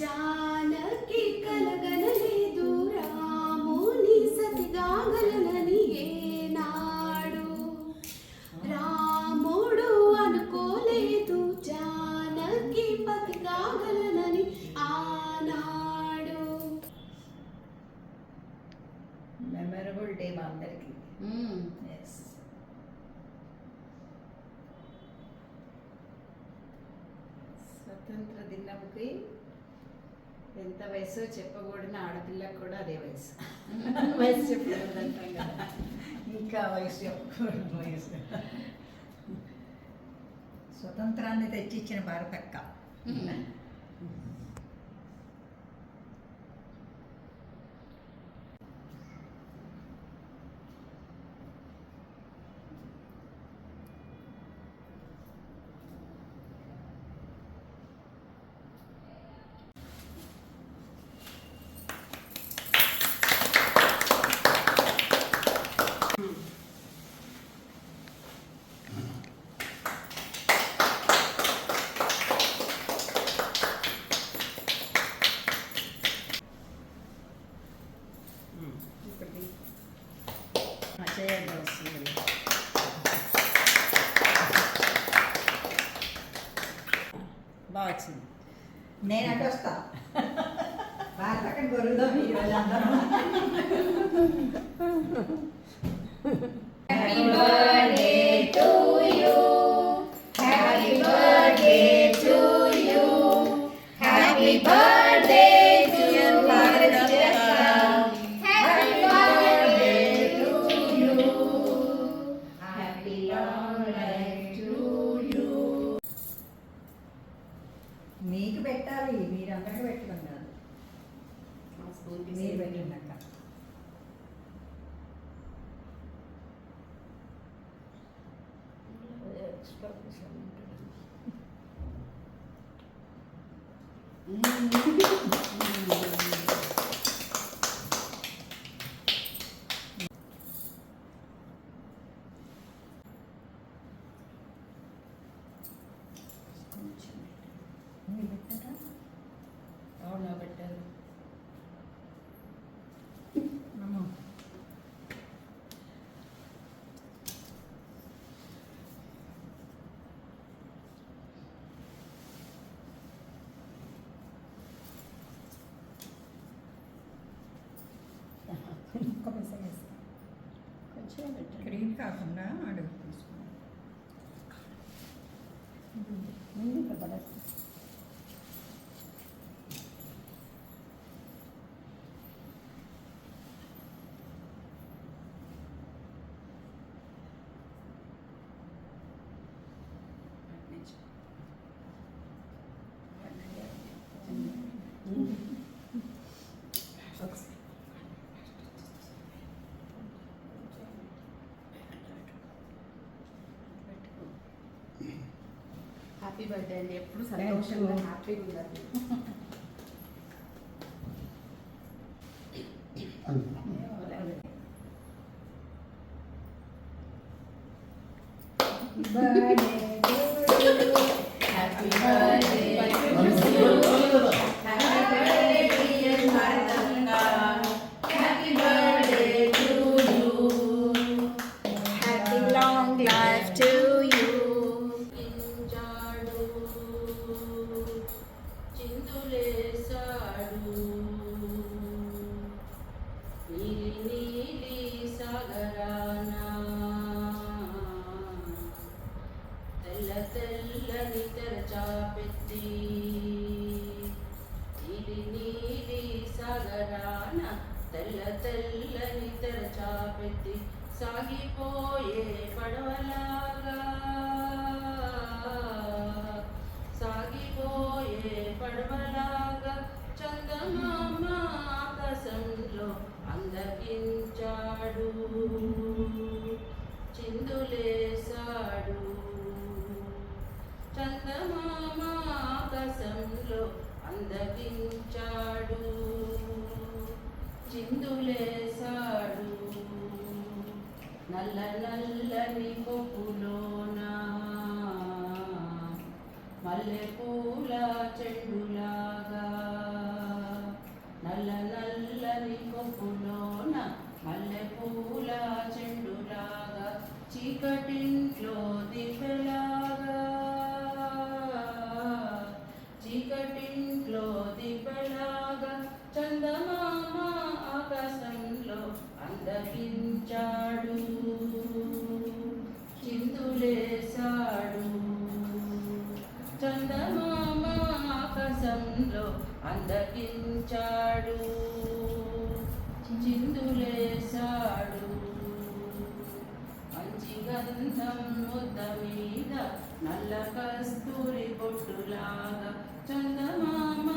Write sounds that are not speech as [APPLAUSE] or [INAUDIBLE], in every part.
జానకి కలగనలేదు రాముని సతిగాగలనని ఏనాడు. రాముడు అనుకోలేదు జానకి పతి కాగలనని ఆనాడు. మెమరబుల్ డే మా అందరికి. ఎస్ స్వతంత్ర దినంకి ఎంత వయసు చెప్పకూడని ఆడపిల్లకు కూడా అదే వయసు. [LAUGHS] వయసు చెప్పకూడదు కదా. ఇంకా వయసు చెప్పకూడదు వయసు. స్వతంత్రాన్ని తెచ్చిచ్చిన భారతక్క. నేను అటు వస్తా. భారతక్కని కొరుకుదాం ఈరోజు అందరం うん。కొంచెం పెట్టండి హ్యాపీ బర్త్డే అండి. ఎప్పుడు సంతోషంగా హ్యాపీగా ఉండాలి సాగిపోయే పడవలాగా. సాగిపోయే పడవలాగా చందమామ ఆకాశంలో అందగించాడు చిందులేశాడు. చందమామ ఆకాశంలో అందగించాడు చిందులేశాడు. నల్ల నల్లని కొప్పులోన మల్లె పూల చెండులాగా. నల్ల నల్లని కొప్పులోన మల్లె పూల చెండులాగా. చీకటింట్లో హృదయంలో అందగించాడు. చిందులేశాడు మంచి గంధం ముద్ద మీద నల్ల కస్తూరి బొట్టులాగా చందమామ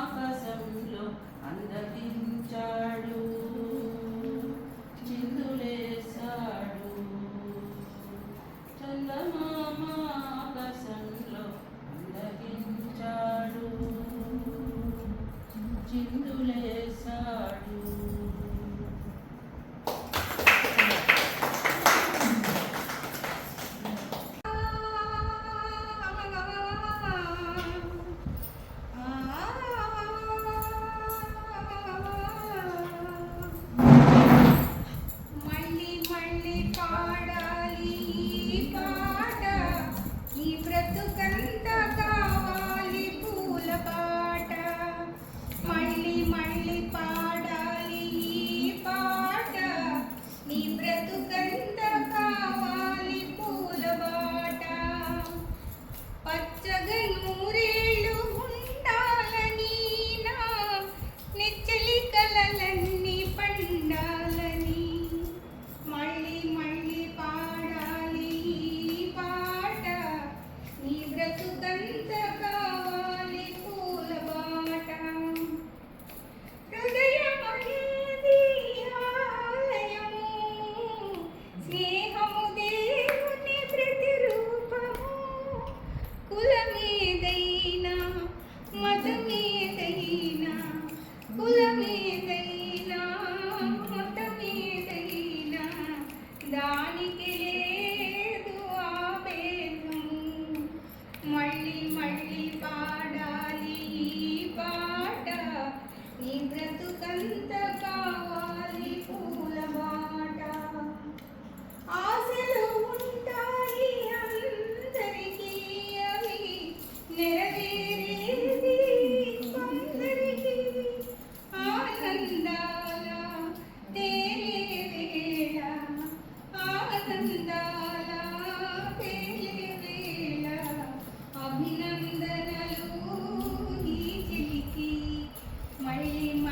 ఆకాశంలో అందగించాడు. చిందులేశాడు చందమా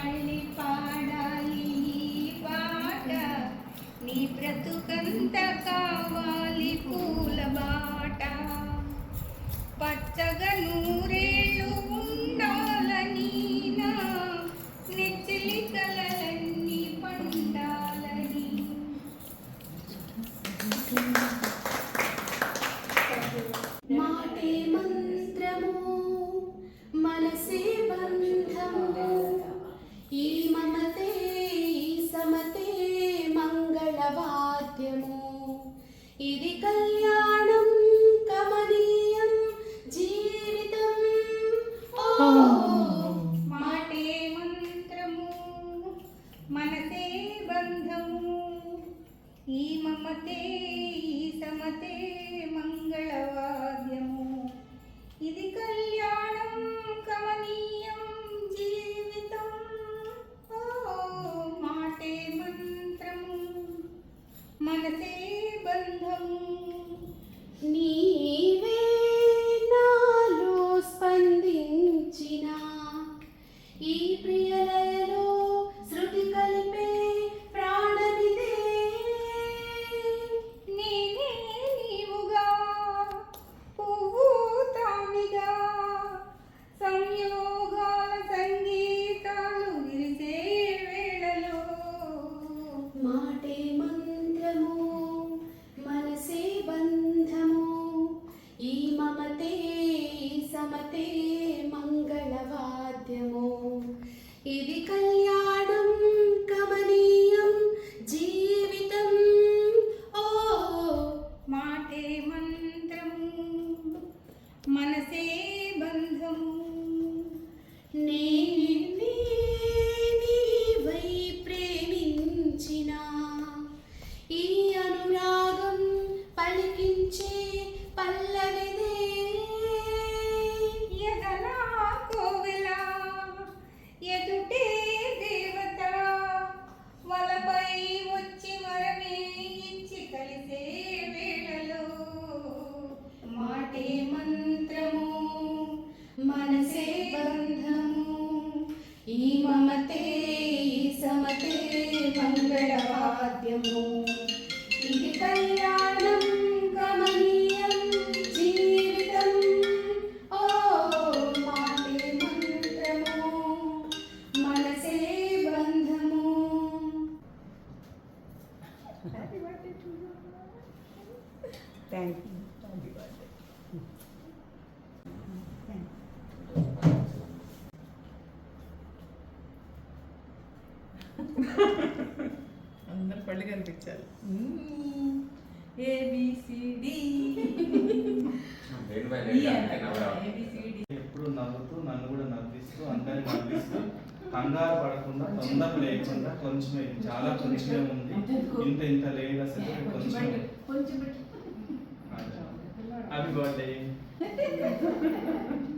మళ్ళీ పాడాలి పాట. నీ బ్రతుకంత కావాలి పూల బాట. పచ్చగను ఇది కల్ మంగళవాద్యము ఇది కళ్యాణ పళ్ళు కనిపించాలి. ఎప్పుడు నవ్వుతూ నన్ను కూడా నవ్విస్తూ అందరిని నవ్విస్తూ కంగారు పడకుండా తొందర లేకుండా కొంచెం ఇది చాలా కొంచెమే ఉంది. ఇంత ఇంత లేదు అసలు కొంచెం కొంచెం. Happy birthday [LAUGHS]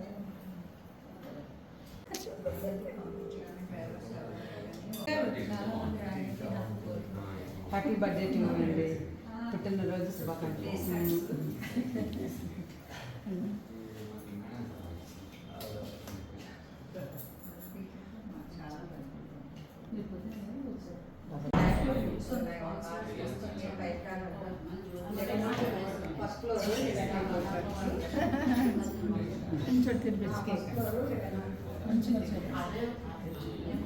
happy birthday to అండి పుట్టినరోజు శుభాకాంక్షలు కొంచెం తినిపించి కేక్ కొంచెం బర్త్డే టు యూ నేను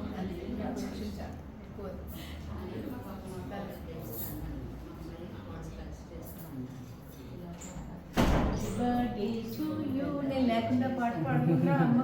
లేకుండా పాట పాడుకుంటా అమ్మ